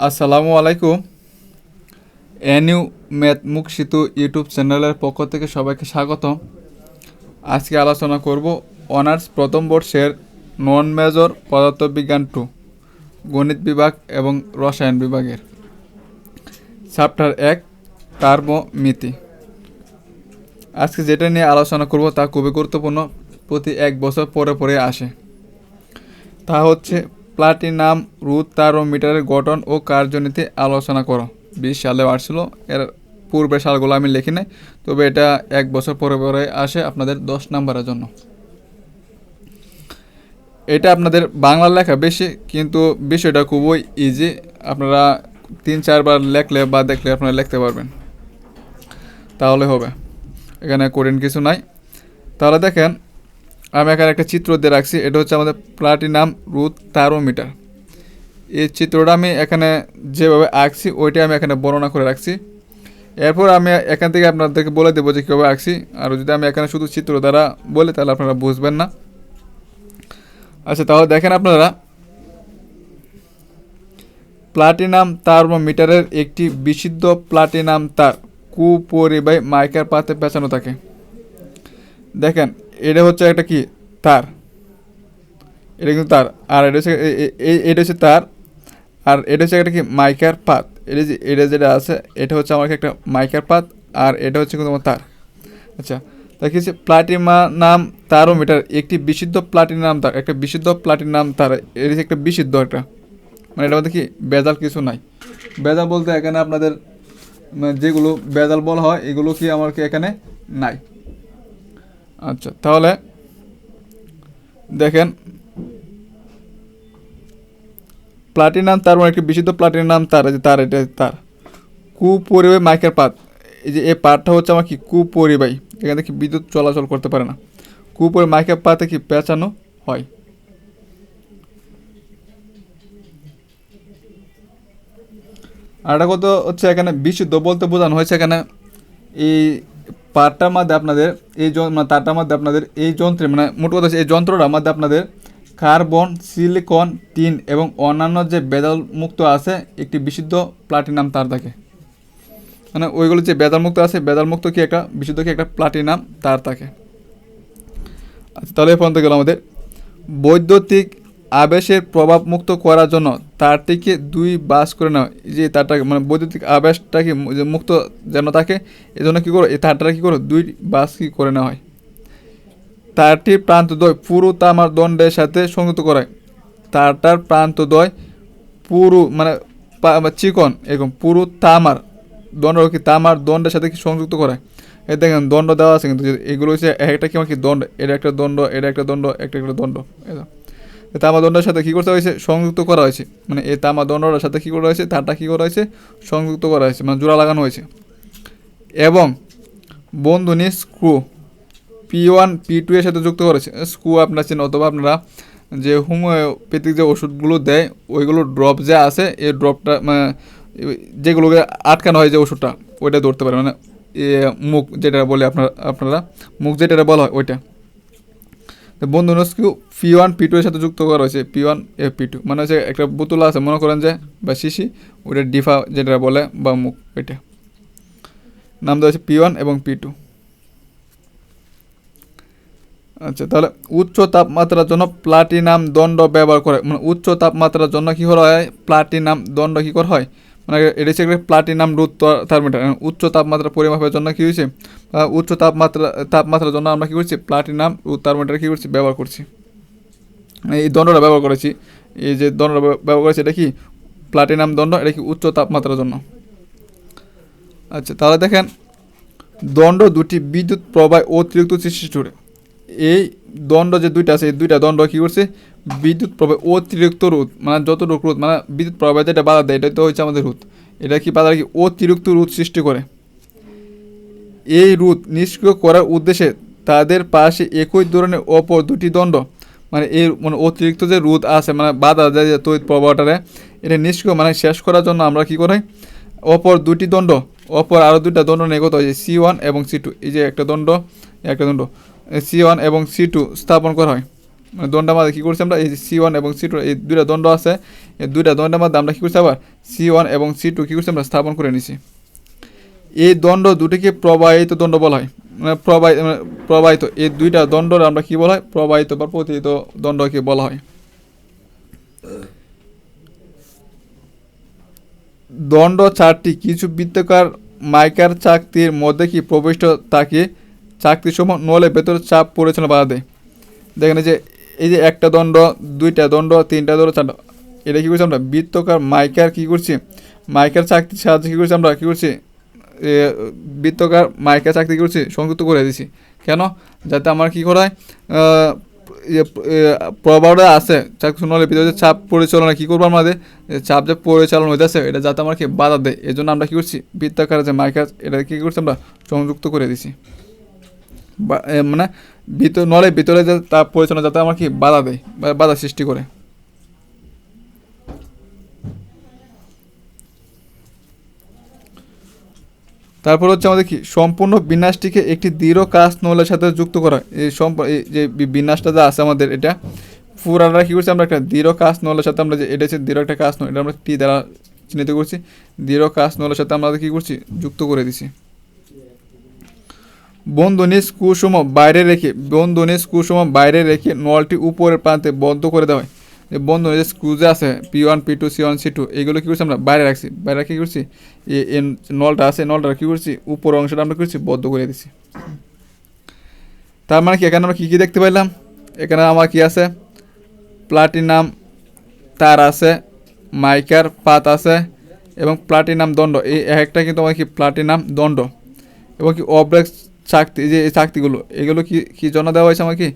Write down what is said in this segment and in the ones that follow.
আসসালামু আলাইকুম। NU math মুখ সেতু ইউটিউব চ্যানেলের পক্ষ থেকে সবাইকে স্বাগত আজকে আলোচনা করব অনার্স প্রথম বর্ষের নন মেজর পদার্থবিজ্ঞান টু, গণিত বিভাগ এবং রসায়ন বিভাগের। চ্যাপ্টার এক টার্মোমিতি আজকে যেটা নিয়ে আলোচনা করব তা খুবই গুরুত্বপূর্ণ, প্রতি এক বছর পরে পরে আসে। তা হচ্ছে প্লাটিনাম, রুট তারোমিটারের গঠন ও কার্যনীতি আলোচনা করো। বিশ সালে আসছিল এর পূর্বের সালগুলো আমি লিখি নাই তবে এটা এক বছর পরে পরে আসে আপনাদের দশ নাম্বারের জন্য। এটা আপনাদের বাংলা লেখা বেশি, কিন্তু বিষয়টা খুবই ইজি আপনারা তিন চারবার লেখলে বা দেখলে আপনারা লিখতে পারবেন। তাহলে হবে। এখানে কঠিন কিছু নাই। তাহলে দেখেন আমি এখানে একটা চিত্র দিয়ে রাখছি। এটা হচ্ছে আমাদের প্লাটিনাম রুট তারোমিটার এই চিত্রটা আমি এখানে যেভাবে আঁকছি, ওইটা আমি এখানে বর্ণনা করে রাখছি। এরপর আমি এখান থেকে আপনাদেরকে বলে দেবো যে কীভাবে আঁকছি। আর যদি আমি এখানে শুধু চিত্র দ্বারা বলি, তাহলে আপনারা বুঝবেন না। আচ্ছা তাহলে দেখেন আপনারা। প্লাটিনাম থার্মোমিটারের একটি বিশুদ্ধ প্লাটিনাম তার কুপরিবাহী মাইকার পাতে পেঁচানো থাকে। দেখেন এটা হচ্ছে একটা কি? তার। এটা কিন্তু তার। আর এটা হচ্ছে এটা হচ্ছে তার। আর এটা হচ্ছে একটা কি? মাইকার পাত। এটা যে, এটা যেটা আছে, এটা হচ্ছে আমার একটা মাইকার পাত, আর এটা হচ্ছে কিন্তু আমার তার। আচ্ছা কি হচ্ছে প্লাটিমা নাম তারও মিটার একটি বিশুদ্ধ প্লাটিনাম তার, একটা বিশুদ্ধ প্লাটিনাম তার, এটা একটা বিশুদ্ধ একটা। মানে এটা মধ্যে কি বেজাল কিছু নাই। বেজাল বলতে এখানে আপনাদের মানে যেগুলো বেজাল বলা হয়, এগুলো কি আমার কি এখানে নাই। আচ্ছা তাহলে দেখেন প্লাটিনাম তার মানে একটি বিশুদ্ধ প্লাটিনাম তার যে তার, এটা তার। কুপরিবাহী মাইকের পাত, এই যে এই পাতটা হচ্ছে আমার কি? কুপরিবাহী। এখান থেকে বিদ্যুৎ চলাচল করতে পারে না। কুপরি মাইকের পাতে কি পেঁচানো হয়? আর একটা কথা হচ্ছে এখানে বিশুদ্ধ বলতে বোঝানো হয়েছে এখানে, এই পার্টটার মধ্যে আপনাদের এই মানে তারটার মধ্যে আপনাদের এই যন্ত্রে মানে মোট কথা এই যন্ত্রটার মধ্যে আপনাদের কার্বন, সিলিকন, টিন এবং অন্যান্য যে বেদাল মুক্ত আছে, একটি বিশুদ্ধ প্লাটিনাম তার থাকে। মানে ওইগুলো যে বেদাল মুক্ত আছে বেদাল মুক্ত কি একটা, বিশুদ্ধ কি একটা প্লাটিনাম তার থাকে। আচ্ছা তাহলে পর্যন্ত গেল আমাদের। বৈদ্যুতিক আবেশের প্রভাব মুক্ত করার জন্য তারটিকে দুই বাস করে এই যে তারটাকে মানে বৈদ্যুতিক আবেশটাকে মুক্ত যেন থাকে এই জন্য কী করো, এই তারটা কী করো, দুই বাস কি করে নেওয়া হয়। তারটির প্রান্তদ্বয় পুরো তামার দণ্ডের সাথে সংযুক্ত করায়। তারটার প্রান্তদ্বয় পুরু মানে চিকন, এরকম পুরো তামার দণ্ড কি তামার দণ্ডের সাথে কি সংযুক্ত করায়। এই দেখেন দণ্ড দেওয়া আছে কিন্তু এগুলো হচ্ছে একটা কি দণ্ড, এটা একটা দণ্ড, এটা একটা দণ্ড, একটা একটা দণ্ড, এই দেখো। এই তামা দণ্ডের সাথে কী করতে হয়েছে? সংযুক্ত করা হয়েছে। মানে এই তামা দণ্ডটার সাথে কী করা হয়েছে? তারটা কী করা হয়েছে? সংযুক্ত করা হয়েছে। মানে জোড়া লাগানো হয়েছে। এবং বন্ধনী screw, P one, P two এর সাথে যুক্ত করেছে। স্ক্রু আপনার চেন অথবা আপনারা যে হোমিওপ্যাথিক যে ওষুধগুলো দেয়, ওইগুলো ড্রপ যে আছে এই ড্রপটা মানে যেগুলোকে আটকানো হয় যে ওষুধটা, ওইটা ধরতে পারে। মানে মুখ যেটা বলে আপনারা আপনারা, মুখ যেটা বলা হয়, ওইটা। বন্ধু screw P one P two এর সাথে যুক্ত করা হয়েছে। পি ওয়ান এ পি টু মানে হচ্ছে একটা বোতল আছে, মনে করেন যে, বা শিশি ওইটা ডিফা যেটা বলে, বা মুখ, এটা। নাম দেওয়া হচ্ছে পি ওয়ান এবং পি টু আচ্ছা তাহলে উচ্চ তাপমাত্রার জন্য প্লাটিনাম দণ্ড ব্যবহার করে মানে উচ্চ তাপমাত্রার জন্য কী করা হয়? প্লাটিনাম দণ্ড কী করা হয়? মানে এটা হচ্ছে প্লাটিনাম রুট থার্মিটার উচ্চ তাপমাত্রা পরিমাপের জন্য কী হয়েছে? উচ্চ তাপমাত্রা, তাপমাত্রার জন্য আমরা কী করছি? প্লাটিনাম রুট থার্মিটার কী করছি? ব্যবহার করছি। এই দণ্ডটা ব্যবহার করেছি। এই যে দণ্ডটা ব্যবহার করেছি, এটা কি? প্লাটিনাম দণ্ড, এটা কি উচ্চ তাপমাত্রার জন্য? আচ্ছা তাহলে দেখেন, দণ্ড দুটি বিদ্যুৎ প্রবাহ অতিরিক্ত সৃষ্টি করে। এই দণ্ড যে দুইটা আছে, এই দুইটা দণ্ড কী করছে? বিদ্যুৎ প্রবাহ, অতিরিক্ত রোধ মানে যতটুকু রোধ মানে বিদ্যুৎ প্রবাহ যেটা বাধা দেয়, এটা তো হচ্ছে আমাদের রোধ। এটা কি বাধা কি? অতিরিক্ত রোধ সৃষ্টি করে। এই রোধ নিষ্ক্রিয় করার উদ্দেশ্যে তাদের পাশে একই ধরনের অপর দুটি দণ্ড মানে এই মানে অতিরিক্ত যে রোধ আছে মানে বাধা দেয় যে তড়িৎ প্রবাহটারে, এটা নিষ্ক্রিয় মানে শেষ করার জন্য আমরা কি করি? অপর দুটি দণ্ড, অপর আরও দুটা দণ্ড নিয়ে কত হয় সি ওয়ান এবং সি টু। এই যে একটা দণ্ড একটা দণ্ড। সি ওয়ান এবং সি টু স্থাপন করা হয়। মানে দণ্ডের মধ্যে কী করছি আমরা? এই সি ওয়ান এবং সি টু এই দুইটা দণ্ড আছে। এই দুইটা দণ্ডের মধ্যে আমরা কী করছি আবার? সি ওয়ান এবং সি টু কী করছি আমরা? স্থাপন করে নিছি এই দণ্ড দুটিকে প্রবাহিত দণ্ড বলা হয়। মানে প্রবাহিত মানে প্রবাহিত। এই দুইটা দণ্ড আমরা কী বলা হয়? প্রবাহিত বা প্রতিহিত দণ্ডকে বলা হয়। দণ্ড চারটি। কিছু বৃত্তকার মাইকার চাকতির মধ্যে কি প্রবিষ্ট তাকে চাকতির সময় নলে ভেতরে চাপ পড়েছিল বাধা। দেয় দেখেন যে, এই যে একটা দণ্ড, দুইটা দণ্ড, তিনটা দণ্ড, চারটা এটা কী করছি আমরা? বৃত্তকার মাইকার কী করছি? মাইকার চাকতির সাহায্যে কী করছি আমরা? কী করছি? বৃত্তকার মাইকার চাকরি করছি, সংযুক্ত করে দিছি। কেন? যাতে আমার কী করা হয় প্রভাবটা আছে, চাকরি নলে ভিতরে চাপ পরিচালনা, কী করব আমাদের চাপ যে পরিচালনা হইতেছে, এটা যাতে আমার কি বাধা দেয়। এই জন্য আমরা কী করছি? বৃত্তাকারে যে মাইকার, এটা কী করছি আমরা? সংযুক্ত করে দিছি। মানে ভিতর নলে ভিতরে যে তাপ পরিচালনা যাতে আমার কি বাধা দেয়, বা, বাধা সৃষ্টি করে। তারপর হচ্ছে আমাদের কি, সম্পূর্ণ বিন্যাসটিকে একটি দৃঢ় কাজ নলের সাথে যুক্ত করা। এই যে বিন্যাসটা যা আছে আমাদের, এটা পুরাটা কী করছি, আমরা একটা দৃঢ় কাজ নলের সাথে আমরা যে, এটা হচ্ছে দৃঢ় একটা কাজ নল, এটা আমরা টি দ্বারা চিহ্নিত করছি। দৃঢ় কাজ নলের সাথে আমরা কী করছি, যুক্ত করে দিছি। বন্ধনীর কুসুম বাইরে রেখে বন্ধনীর কুসুম বাইরে রেখে নলটি উপরের প্রান্তে বন্ধ করে দেওয়া হয়। যে যে স্ক্রু আছে P one P two C one C two এগুলো কী করছি আমরা? বাইরে রাখছি। বাইরে কী করছি? এ- নলটা আছে, নলটা কী করছি? উপর অংশটা আমরা করছি? বদ্ধ করে দিছি। তার মানে কি? এখানে আমরা কী কী দেখতে পাইলাম? এখানে আমার কি আছে? প্লাটিনাম তার আছে, মাইকার পাত আছে এবং প্লাটিনাম দণ্ড। এই একটা কিন্তু আমার কি? প্লাটিনাম দণ্ড। এবং কি অব্রেক চাকতি, যে এই চাকতিগুলো, এগুলো কি কি জন্য দেওয়া হয়েছে আমাকে?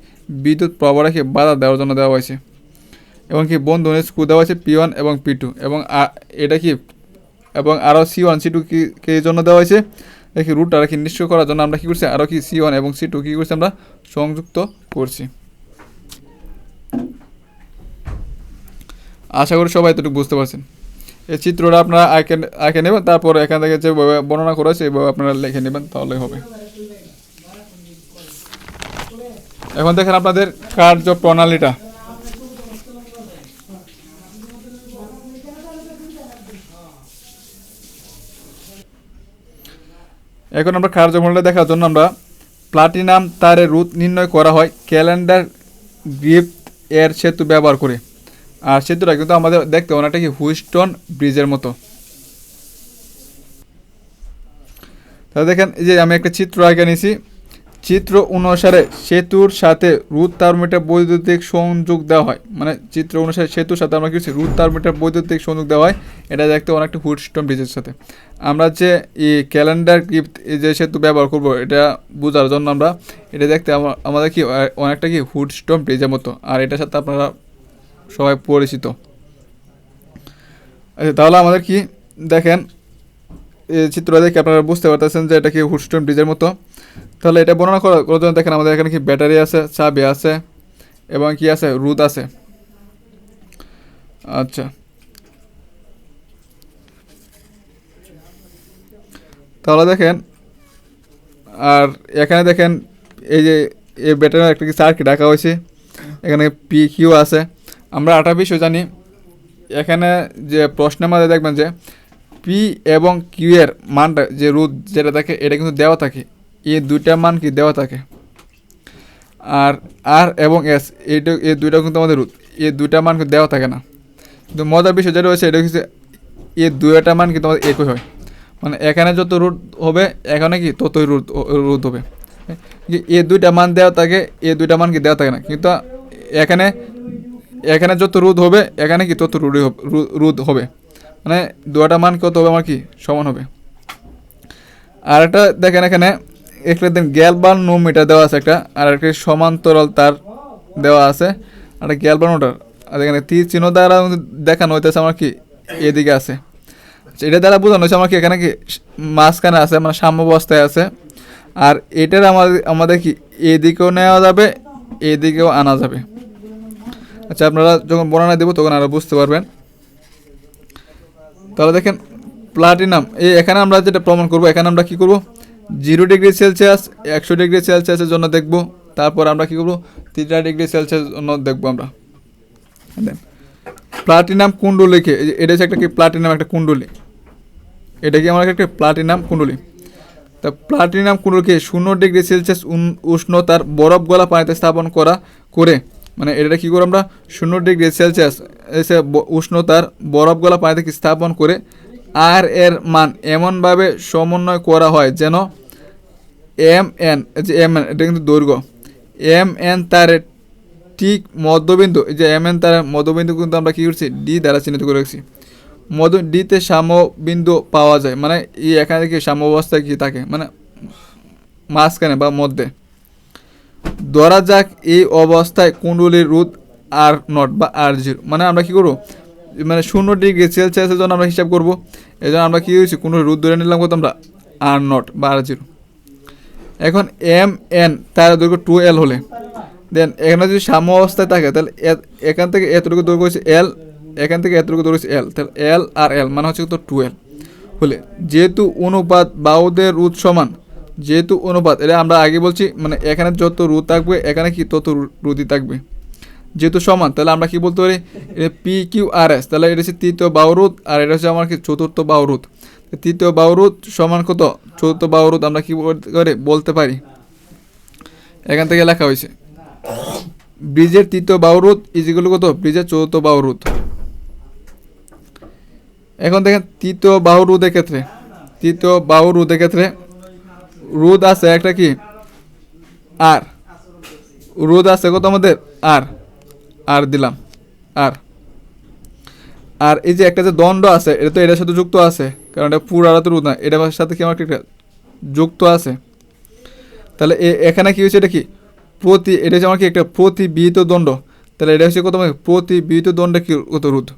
বিদ্যুৎ প্রবাহকে বাধা দেওয়ার জন্য দেওয়া হয়েছে। এবং কি বন্ধনের স্ক্রু দেওয়া হয়েছে পি ওয়ান এবং পি টু এবং এটা কি, এবং আরও সি ওয়ান সি টু কি কি জন্য দেওয়া হয়েছে? দেখি আর কি নিশ্চয় করার জন্য আমরা কী করছি? আরও কি সি ওয়ান এবং সি টু কী করছি আমরা? সংযুক্ত করছি। আশা করি সবাই এতটুকু বুঝতে পারছেন। এই চিত্রটা আপনারা আঁকে আঁকে নেবেন, তারপর এখান থেকে যে বর্ণনা করা হয়েছে এইভাবে আপনারা লিখে নেবেন, তাহলেই হবে। এখন দেখেন আপনাদের কার্য প্রণালীটা এখন আমরা কার্যমূল্য দেখার জন্য আমরা প্লাটিনাম তারের রুট নির্ণয় করা হয়, ক্যালেন্ডার গ্রিপ এর সেতু ব্যবহার করে। আর সেতুটা কিন্তু আমাদের দেখতে অনেকটা কি হুইস্টন ব্রিজের মতো। তাহলে দেখেন, এই যে আমি একটা চিত্র আগে নিয়েছি চিত্র অনুসারে সেতুর সাথে রুট তারমিটার বৈদ্যুতিক সংযোগ দেওয়া হয়। মানে চিত্র অনুসারে সেতুর সাথে আমরা কি করছি? রুট তারমিটার বৈদ্যুতিক সংযোগ দেওয়া হয়। এটা দেখতে অনেকটা হুড হুডস্টোন ব্রিজের সাথে। আমরা যে এই ক্যালেন্ডার গিফট যে সেতু ব্যবহার করব, এটা বোঝার জন্য আমরা এটা দেখতে আমাদের কি অনেকটা কি হুড হুডস্টোন ব্রিজের মতো। আর এটার সাথে আপনারা সবাই পরিচিত। আচ্ছা তাহলে আমাদের কি দেখেন, এই চিত্র দেখে আপনারা বুঝতে পারতেছেন যে এটা কি হুড হুডস্টোন ব্রিজের মতো। তাহলে এটা বর্ণনা করা করার জন্য দেখেন আমাদের এখানে কি ব্যাটারি আছে, চাবি আছে, এবং কি আছে? রুদ আছে। আচ্ছা। তাহলে দেখেন, আর এখানে দেখেন, এই যে, এই ব্যাটারির একটা কি সার্কিট রাখা হয়েছে। এখানে পি কিউ আছে। আমরা আটা বিষয় জানি। এখানে যে প্রশ্নের মধ্যে দেখবেন যে পি এবং কিউ এর মানটা যে রুদ যেটা থাকে, এটা কিন্তু দেওয়া থাকে। এই দুইটা মান কি দেওয়া থাকে? আর আর এবং এস এইটা, এই দুইটা কিন্তু আমাদের এই দুইটা মান কিন্তু দেওয়া থাকে না। কিন্তু মজার বিষয় যেটা হচ্ছে এটা হচ্ছে এই দুইটা মান কিন্তু আমাদের একই হয়। মানে এখানে যত রুট হবে, এখানে কি ততই রুট রুট হবে। এই দুইটা মান দেওয়া থাকে এই দুইটা মান কি দেওয়া থাকে না। কিন্তু এখানে এখানে যত রোদ হবে, এখানে কি তত রুডি রোদ হবে। মানে দুটা মান কত হবে, আমার কি সমান হবে। আর একটা দেখেন এখানে একটা দেন গ্যালবান নো মিটার দেওয়া আছে একটা আর একটা সমান্তরাল তার দেওয়া আছে। আর গ্যালবান ওটার আর এখানে তীর চিহ্ন দ্বারা দেখানো হইতেছে আমার কি এদিকে আছে। আচ্ছা, এটা দ্বারা বোঝানো হয়েছে আমার কি এখানে কি মাঝখানে আছে মানে সাম্যাবস্থায় আছে। আর এটার আমাদের আমাদের কি এদিকেও নেওয়া যাবে এদিকেও আনা যাবে। আচ্ছা আপনারা যখন বর্ণনা দেবো তখন আরও বুঝতে পারবেন। তাহলে দেখেন প্লাটিনাম এই এখানে আমরা যেটা প্রমাণ করব এখানে আমরা কি করব? জিরো ডিগ্রি সেলসিয়াস, একশো ডিগ্রি সেলসিয়াসের জন্য দেখব। তারপর আমরা কী করব? তিনটা ডিগ্রি সেলসিয়াস জন্য দেখব আমরা। প্লাটিনাম কুণ্ডলিকে এটা হচ্ছে একটা কি প্লাটিনাম একটা কুণ্ডলী। এটা কি আমার একটা প্লাটিনাম কুণ্ডলী? তা প্লাটিনাম কুণ্ডলীকে শূন্য ডিগ্রি সেলসিয়াস উষ্ণতার বরফ গলা পানিতে স্থাপন করা, করে মানে এটা কি করে আমরা? শূন্য ডিগ্রি সেলসিয়াস, এসে উষ্ণতার বরফ গলা পানিতে স্থাপন করে আর এর মান এমনভাবে সমন্বয় করা হয় যেন এম এন যে এম এন এটা কিন্তু দৈর্ঘ্য। এম এন তারের ঠিক মধ্যবিন্দু যে এম এন তারের মধ্যবিন্দু কিন্তু আমরা কী করছি? ডি দ্বারা চিহ্নিত করে রাখছি। মধ্য, ডিতে সাম্যবিন্দু পাওয়া যায় মানে এই এখানে কি সাম্য অবস্থায় কি থাকে? মানে মাঝখানে বা মধ্যে। ধরা যাক এই অবস্থায় কুণ্ডলীর রুট আর নট বা আর জিরো। মানে আমরা কি করব? মানে শূন্য ডিগ্রি সেলসিয়াসের জন্য আমরা হিসাব করব। এই জন্য আমরা কী হয়েছি? কোনো রুট ধরে নিলাম কত আমরা? আর নট বা আর জিরো। এখন এম এন, তার দৈর্ঘ্য টু এল হলে। দেন এখানে যদি সাম্য অবস্থায় থাকে, তাহলে এখান থেকে এতটুকু দৈর্ঘ্য হচ্ছে এল, এখান থেকে এতটুকু দৈর্ঘ্য হচ্ছে এল। তাহলে এল আর এল মানে হচ্ছে তো টু এল হলে। যেহেতু অনুপাত বাউদের রুদ সমান, যেহেতু অনুপাত, এটা আমরা আগে বলছি মানে এখানে যত রুট থাকবে, এখানে কি তত রুদই থাকবে। যেহেতু সমান, তাহলে আমরা কি বলতে পারি? পি কিউ আর এস তাহলে এটা হচ্ছে তৃতীয় বাউরুদ আর এটা হচ্ছে আমার কি চতুর্থ বাউরুদ তৃতীয় বাউরুদ সমান কত? চতুর্থ বাউরুদ আমরা কি করে বলতে পারি। এখান থেকে লেখা হয়েছে, ব্রিজের তৃতীয় বাহুরুদ ইজিগুলো কত? ব্রিজের চতুর্থ বাউরুদ এখন দেখেন, তৃতীয় বাহু রোধের ক্ষেত্রে তৃতীয় বাহু রোধের ক্ষেত্রে রোদ আছে একটা কি? আর রোদ আছে কত আমাদের? আর আর দিলাম। আর। আর এই যে একটা যে দণ্ড আছে, এটা তো এটার সাথে যুক্ত আছে, কারণ এটা পুরো আলাদা রোদ না এটার সাথে কি আমার যুক্ত আছে? তাহলে এখানে কি হয়েছে এটা কি? প্রতি এটা হচ্ছে আমার কি একটা প্রতিবিহিত দণ্ড? তাহলে এটা হচ্ছে কত মানে প্রতিবিহিত দণ্ডে কি কত রোধ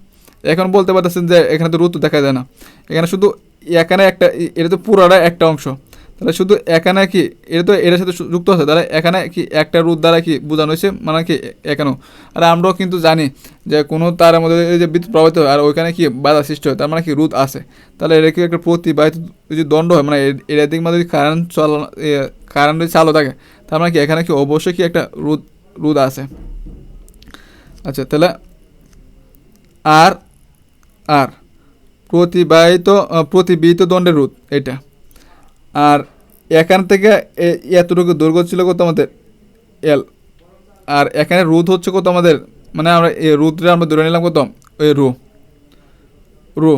এখন বলতে পারতেছেন যে এখানে তো রোদ দেখা যায় না। এখানে শুধু এখানে একটা এটা তো পুরোটা একটা অংশ। তাহলে শুধু এখানে কি এটা তো এটার সাথে যুক্ত আছে? তাহলে এখানে কি একটা রোদ দ্বারা কি বোঝানো হয়েছে? মানে কি এখানেও আর আমরাও কিন্তু জানি যে কোনো তারের মধ্যে যে বিদ্যুৎ প্রবাহিত হয় আর ওইখানে কি বাধা সৃষ্টি হয়, তার মানে কি রোদ আছে। তাহলে এটা কি একটা প্রতিবাহিত যদি দণ্ড হয়? মানে এটার দিক মধ্যে যদি কারেন্ট চল কারেন্ট যদি চালু থাকে, তার মানে কি এখানে কি অবশ্যই কি একটা রোদ রোদ আছে। আচ্ছা তাহলে আর আর প্রতিবাহিত, প্রতিবিহিত দণ্ডের রোধ এটা। আর এখান থেকে এতটুকু দৈর্ঘ্য ছিল কত আমাদের? এল আর এখানে রোধ হচ্ছে কত আমাদের? মানে আমরা এই রোধটা আমরা ধরে নিলাম কত? ওই রো। রো।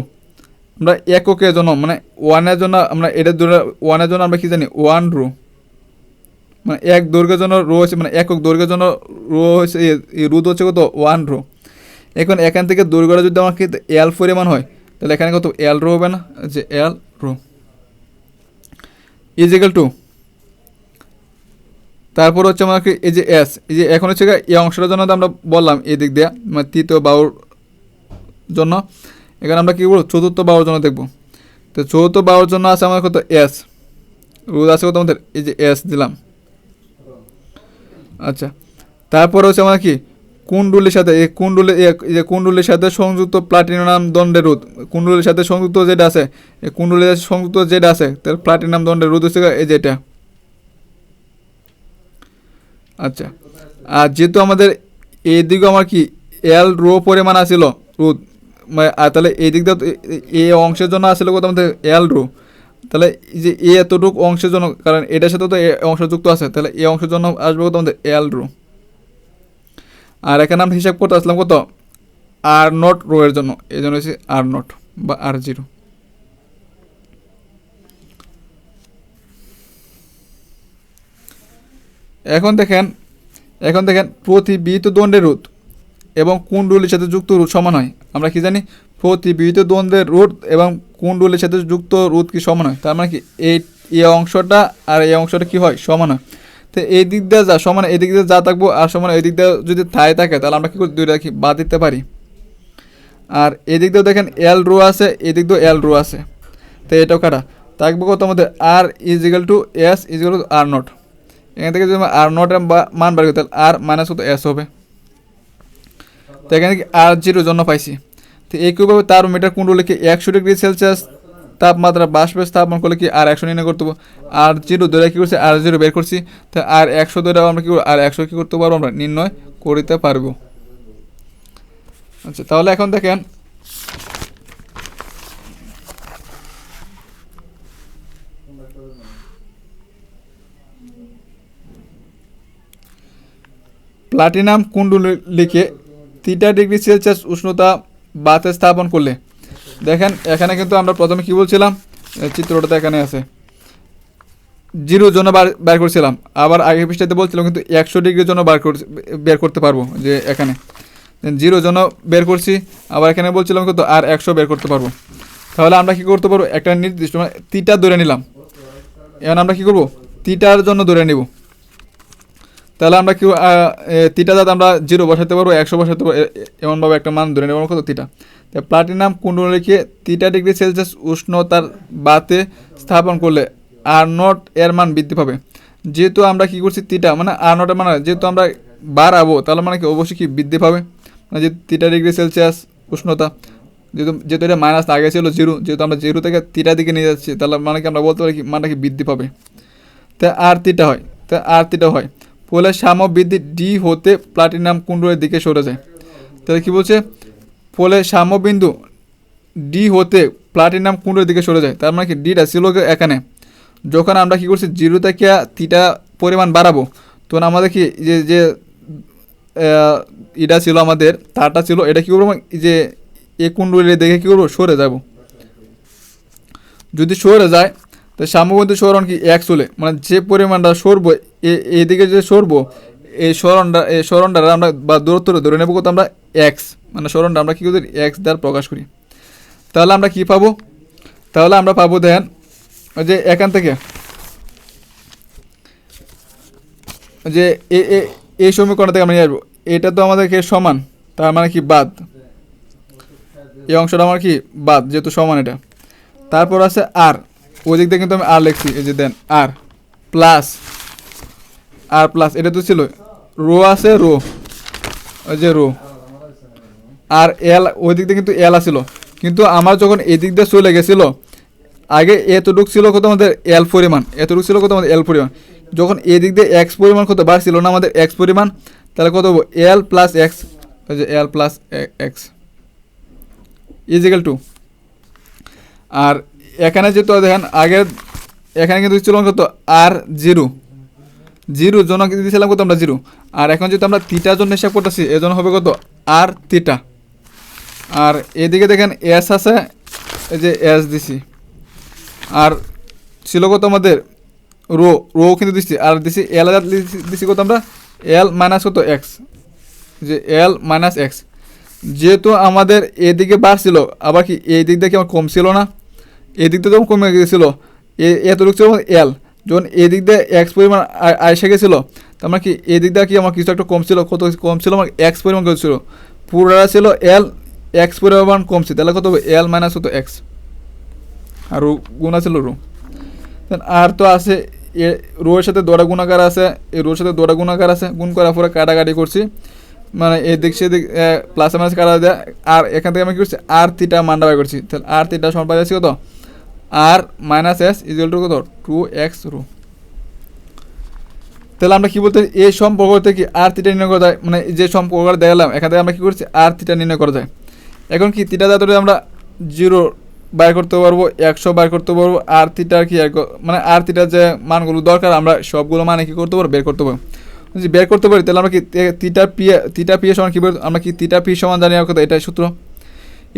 আমরা এককের জন্য মানে ওয়ানের জন্য আমরা এটা ধরে ওয়ানের জন্য আমরা কি জানি? ওয়ান রু। মানে এক দৈর্ঘ্যের জন্য রো হচ্ছে মানে একক দৈর্ঘ্যের জন্য রো হচ্ছে রোধ হচ্ছে কত? One rho. এখন এখান থেকে দৈর্ঘ্যটা যদি আমার কি এল পরিমাণ হয়, তাহলে এখানে কত? এল রো হবে না? যে এল রো। ইজিক্যাল টু তারপর হচ্ছে আমাকে এই যে এস এই যে এখন হচ্ছে এই অংশটার জন্য আমরা বললাম এই দিক দিয়ে মানে তৃতীয় বাহুর জন্য। এখানে আমরা কী বলব চতুর্থ বাহুর জন্য দেখব। তো চতুর্থ বাহুর জন্য আছে আমার কত? এস রোদ আছে কত আমাদের? এই যে এস দিলাম। আচ্ছা। তারপর হচ্ছে আমার কি? কুণ্ডুলির সাথে, এই কুণ্ডুলি যে কুণ্ডুলির সাথে সংযুক্ত প্লাটিনাম দণ্ডের রোধ। কুণ্ডুলির সাথে সংযুক্ত যেটা আছে, এই কুণ্ডুলির সাথে সংযুক্ত যেটা আছে, তার প্লাটিনাম দণ্ডের রোধ হচ্ছে এই যেটা। আচ্ছা। আর যেহেতু আমাদের এই দিকে আমার কি এল রো পরিমাণ আছিল রোদ মানে আর তাহলে এই দিক দিয়ে তো এ- এ- অংশের জন্য আসলে কত আমাদের এল রো। তাহলে যে এ এতটুকু অংশের জন্য, কারণ এটার সাথে তো এ অংশ যুক্ত আছে, তাহলে এই অংশের জন্য আসবে কত আমাদের এল রো। আর এখানে আমরা হিসাব করতে আসলাম কত? আর নট রো এর জন্য। এই জন্য হচ্ছে আর নট বা আর জিরো এখন দেখেন এখন দেখেন প্রতিবিহিত দণ্ডের রোধ এবং কুণ্ডলীর সাথে যুক্ত রোধ সমান হয়? আমরা কি জানি? প্রতিবিহিত দ্বন্দ্বের রোধ এবং কুণ্ডলীর সাথে যুক্ত রোধ কি সমান হয়? তার মানে কি এই এই অংশটা আর এই অংশটা কি হয়? সমান হয়। তো এই দিক দিয়ে যা, সমান এই দিক দিয়ে যা থাকব আর সমান এই দিক দিয়ে যদি থাই থাকে, তাহলে আমরা কি করি? দুইটা বাদ দিতে পারি? আর এদিক দিয়েও দেখেন এল রো আছে এদিক দিয়েও এল রো আছে। তো এটাও কাটা। থাকবে কত আমাদের R equal to S equal to R nought এখান থেকে যদি আর নটের মান করি, তাহলে আর মাইনাস কত? এস হবে। তো এখানে কি আর জিরোর জন্য পাইছি। তো একইভাবে তার মিটার কুণ্ডলীকে একশো ডিগ্রি সেলসিয়াস তাপমাত্রা বাষ্পে স্থাপন করলে কি আর একশো নির্ণয় করতে আর জিরো ধরে কী করছি? আর জিরো বের করছি। তা আর একশো ধরে আমরা কী করব? আর একশো কী করতে পারব? আমরা নির্ণয় করিতে পারব। আচ্ছা তাহলে এখন দেখেন। প্লাটিনাম কুণ্ডলিকে তিটা ডিগ্রি সেলসিয়াস উষ্ণতা বাতে স্থাপন করলে দেখেন এখানে কিন্তু আমরা প্রথমে কি বলছিলাম? এ, চিত্রটাতে এখানে আছে। জিরো জন্য বার বের করছিলাম। আবার আগে পৃষ্ঠাতে বলছিলাম কিন্তু একশো ডিগ্রির জন্য বার করছি বের করতে পারব যে এখানে। জিরো জন্য বের করছি আবার এখানে বলছিলাম কিন্তু আর একশো বের করতে পারব। তাহলে আমরা কি করতে পারব? একটা নির্দিষ্ট মানে তিটা ধরে নিলাম। এখন আমরা কি করব? তিটার জন্য ধরে নিব। তাহলে আমরা কি তিটা যাতে আমরা জিরো বসাতে পারব একশো বসাতে পারব এমনভাবে একটা মান ধরে নেব কত তিটা? প্লাটিনাম কুণ্ডলীকে তিটা ডিগ্রি সেলসিয়াস উষ্ণতার বাতে স্থাপন করলে আর নট এর মান বৃদ্ধি পাবে। যেহেতু আমরা কি করছি তিটা মানে আর নটের মানে যেহেতু আমরা বাড়াবো, তাহলে মানে কি অবশ্যই কি বৃদ্ধি পাবে? মানে যে তিটা ডিগ্রি সেলসিয়াস উষ্ণতা, যেহেতু যেহেতু এটা মাইনাস আগে ছিল জিরো যেহেতু আমরা জিরো থেকে তিটা দিকে নিয়ে যাচ্ছি, তাহলে মানে কি আমরা বলতে পারি কি মানটা কি বৃদ্ধি পাবে? তা আর তিটা হয়, তা আর তিটা হয়। ফলে সাম বৃদ্ধি ডি হতে প্লাটিনাম কুণ্ডলের দিকে সরে যায়। তাহলে কি বলছে? ফলে সাম্যবিন্দু ডি হতে প্লাটিনাম কুণ্ডের দিকে সরে যায়। তার মানে কি? ডিটা ছিল এখানে যখন আমরা কি করছি? জিরো থেকে তিটা পরিমাণ বাড়াবো, তখন আমাদের কি যে যে এটা ছিল আমাদের, তারটা ছিল, এটা কী করব? যে, এ কুণ্ডলী দেখে কী করব? সরে যাব। যদি সরে যায় তো সাম্যবিন্দু সরণ কি? এক চলে। মানে যে পরিমাণটা সরবো এদিকে যে সরবো, এই সরণটা এই সরণটা আমরা বা দূরত্বটা ধরে নেব কত আমরা? এক্স মানে সরণটা আমরা কী করি? এক্স দ্বারা প্রকাশ করি। তাহলে আমরা কি পাবো? তাহলে আমরা পাবো দেন, ওই যে এখান থেকে। যে এই সমীকরণ থেকে আমরা নিয়ে আসব। এটা তো আমাদেরকে সমান, তার মানে কি বাদ? এই অংশটা আমার কি? বাদ, যেহেতু সমান এটা। তারপর আছে আর ওই দিক দিয়ে কিন্তু আমি আর লিখছি, এই যে দেন আর প্লাস আর প্লাস এটা তো ছিল রো আছে রো, ওই যে রো। আর এল ওই দিক দিয়ে কিন্তু এল আসছিল কিন্তু আমার যখন এই দিক দিয়ে চলে গেছিল, আগে এতটুক ছিল কত আমাদের এল পরিমাণ, এতটুক ছিল কত আমাদের এল পরিমাণ। যখন এই দিক দিয়ে এক্স পরিমাণ কত বাড়ছিল না আমাদের এক্স পরিমাণ, তাহলে কত হব? এল প্লাস এক্স যে L plus X equal to R এখানে যেহেতু দেখেন, আগে এখানে কিন্তু ছিল কত? আর জিরো জিরো জন্য দিয়েছিলাম কত আমরা? জিরো আর এখন যেহেতু আমরা তিটার জন্য হিসাব করতেছি, এজন্য হবে কত? আর তিটা আর এদিকে দেখেন এস আছে, এই যে এস দিছি। আর ছিল কত আমাদের? রো রো কিন্তু দিচ্ছি আর দিছি এল দিছি কত আমরা? এল মাইনাস কত? এক্স যে এল মাইনাস এক্স যেহেতু আমাদের এদিকে বাড়ছিল আবার কি এই দিক দিয়ে কি আমার কম ছিল না? এদিক দিক দিয়ে যখন কমে গেছিল এতটুকু ছিল এল যখন এদিক দিয়ে এক্স পরিমাণ আইসে গেছিল, তার মানে কি এদিক দিয়ে কি আমার কিছু একটা কম ছিল, কত কম ছিল, আমার এক্স পরিমাণ কত ছিল? পুরোটা ছিল এল এক্স পরিমাণ কমছে, তাহলে কত হবে? এল মাইনাস কত? এক্স। আর গুণ আছে রো। আর তো আছে, এ রোয়ের সাথে দোড়া গুণাকার আছে এই রোর সাথে দোড়া গুণাকার আছে, গুণ করার পরে কাটাকাটি করছি। মানে এদিক সেদিক প্লাস মাইনাস কাটা দেয়। আর এখান থেকে আমি কি করছি? আর তিটা মানটা করছি। তাহলে আর তিটা সমান পাই যাচ্ছি কত? R minus S equal to কত? Two X rho. তাহলে আমরা কি বলতে এই সম্পর্ক থেকে আর তিটা নির্ণয় করা যায়? মানে যে সম্পর্কটা দেখালাম, এখান থেকে আমরা কি করছি? আর তিটা নির্ণয় করা যায়। এখন কি তিটা দাঁতরে আমরা জিরো বাইর করতে পারব, একশো বাইর করতে পারব, আর তিটার কি মানে আর তিটার যে মানগুলো দরকার, আমরা সবগুলো মানে কি করতে পারব? বের করতে পারব। যদি বের করতে পারি, তাহলে আমরা কি তিটা পি তিটা পি সমান কী বের আমরা কি তিটা পি সমান জানি কথা এটাই সূত্র?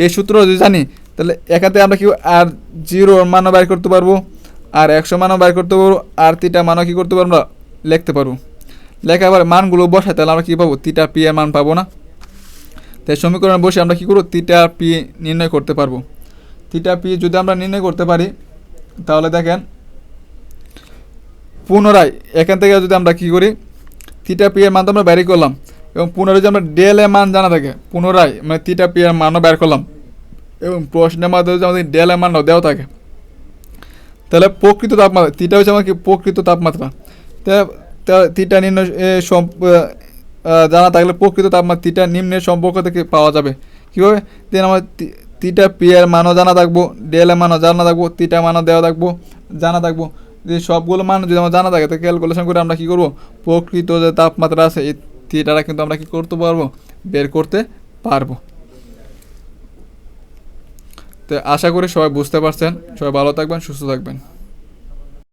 এই সূত্র যদি জানি, তাহলে থেকে আমরা কি, আর জিরোর মানও বাইর করতে পারব, আর একশো মানও বাইর করতে পারব, আর তিটা মানও কী করতে পারব, আমরা লিখতে পারব। লেখা মানগুলো বসায় তাহলে আমরা কী পাবো? তিটা পি এর মান পাবো না। তাই সমীকরণে বসে আমরা কি করব? তিটা পি নির্ণয় করতে পারব। তিটা পি যদি আমরা নির্ণয় করতে পারি তাহলে দেখেন পুনরায় এখান থেকে যদি আমরা কি করি তিটা পি এর মান তো আমরা বের করলাম এবং পুনরায় যদি আমরা ডেল এর মান জানা থাকে পুনরায় মানে থিটা পি এর মানও বের করলাম এবং প্রশ্নের মাধ্যমে যদি আমাদের ডেল এর মানও দেওয়া থাকে তাহলে প্রকৃত তাপমাত্রা তিটা হচ্ছে আমার কি? প্রকৃত তাপমাত্রা। তা থিটা নির্ণয় এ, জানা থাকলে প্রকৃত তাপমাত্রা নিম্নের সম্পর্ক থেকে পাওয়া যাবে। কীভাবে? দেন আমার তিটা পি এর মানও জানা থাকব ডিএল এর মানও জানা থাকব তিটা মানও দেওয়া থাকব, জানা থাকব। যে সবগুলো মান যদি আমার জানা থাকে তো ক্যালকুলেশন করে আমরা কী করব? প্রকৃত যে তাপমাত্রা আছে, এই থিয়েটারা কিন্তু আমরা কী করতে পারব? বের করতে পারব। তো আশা করি সবাই বুঝতে পারছেন। সবাই ভালো থাকবেন, সুস্থ থাকবেন।